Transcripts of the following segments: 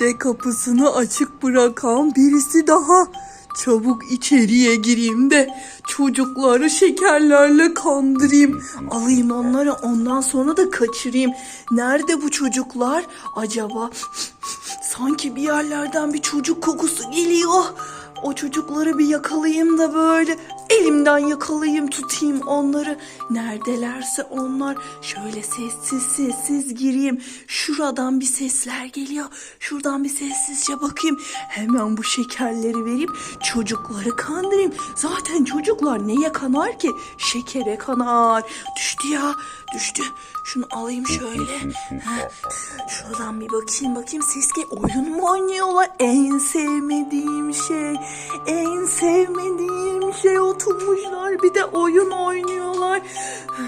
İşte kapısını açık bırakan birisi daha. Çabuk içeriye gireyim de çocukları şekerlerle kandırayım. Alayım onları ondan sonra da kaçırayım. Nerede bu çocuklar acaba? Sanki bir yerlerden bir çocuk kokusu geliyor. O çocukları bir yakalayayım da böyle elimden yakalayayım tutayım onları. Neredelerse onlar şöyle sessiz sessiz gireyim. Şuradan bir sesler geliyor. Şuradan bir sessizce bakayım. Hemen bu şekerleri verip çocukları kandırayım. Zaten çocuklar neye kanar ki? Şekere kanar. Düştü ya düştü. Şunu alayım şöyle. Ha, Şuradan bir bakayım bakayım ses gel. Oyun mu oynuyorlar? En sevmediğim şey. En sevmediğim şey oturmuşlar bir de oyun oynuyorlar.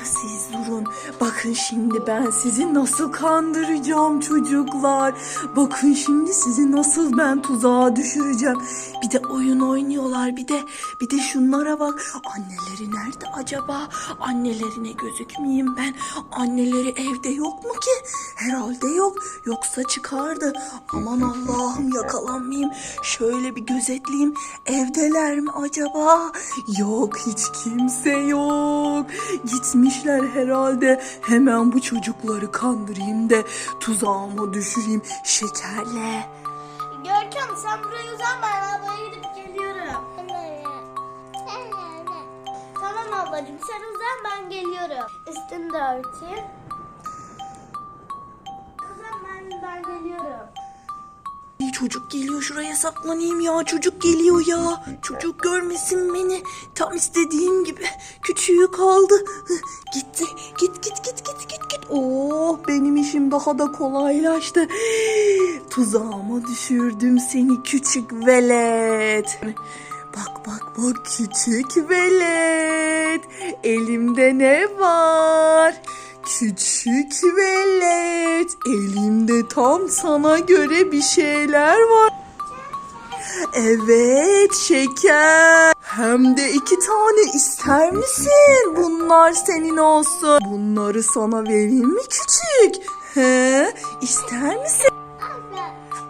Siz durun. Bakın şimdi ben sizi nasıl kandıracağım çocuklar. Bakın şimdi sizi nasıl ben tuzağa düşüreceğim. Bir de oyun oynuyorlar bir de bir de şunlara bak. Anneleri nerede acaba? Annelerine gözükmeyeyim ben. Anneleri evde yok mu ki? Herhalde yok. Yoksa çıkardı. Aman Allah'ım yakalanmayayım. Şöyle bir gözetleyeyim. Evdeler mi acaba? Yok hiç kimse yok. Gitmişler herhalde. Hemen bu çocukları kandırayım da tuzağıma düşüreyim şekerle. Görkem sen buraya uzan ben ablaya gidip geliyorum. Tamam ablacığım sen uzan ben geliyorum. Üstünü de örteyim. Uzan ben, ben geliyorum. Çocuk geliyor şuraya saklanayım ya. Çocuk geliyor ya. Çocuk görmesin beni. Tam istediğim gibi küçüğü kaldı. Gitti. Git git git git git git. Oh benim işim daha da kolaylaştı. Tuzağıma düşürdüm seni küçük velet. Bak bak bak küçük velet. Elimde ne var Küçük velet, elimde tam sana göre bir şeyler var. Evet, şeker. Hem de iki tane ister misin? Bunlar senin olsun. Bunları sana vereyim mi küçük? He, ister misin?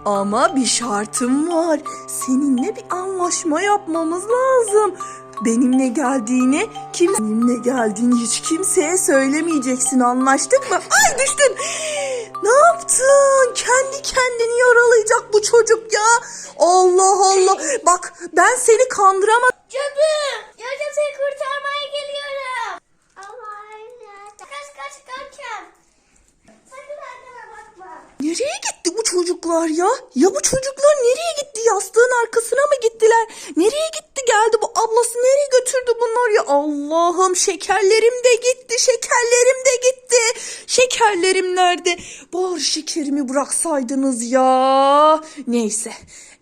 Ama bir şartım var. Seninle bir anlaşma yapmamız lazım. Benimle geldiğini kim benimle geldiğini hiç kimseye söylemeyeceksin anlaştık mı? Ay düştün. Ne yaptın? Kendi kendini yaralayacak bu çocuk ya. Allah Allah. Bak ben seni kandıramadım. Cadı! Görkem seni kurtarmaya geliyorum. Allah Kaç kaç Görkem. Sakın arkana bakma. Nereye gitti bu çocuklar ya? Ya bu çocuklar nereye gitti? Yastığın arkasına mı gittiler? Nereye gitti geldi bu ablası nereye götürdü bunlar ya? Allah'ım şekerlerim de gitti, şekerlerim de gitti. Şekerlerim nerede? Bari şekerimi bıraksaydınız ya. Neyse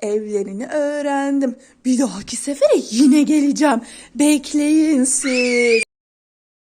evlerini öğrendim. Bir dahaki sefere yine geleceğim. Bekleyin siz.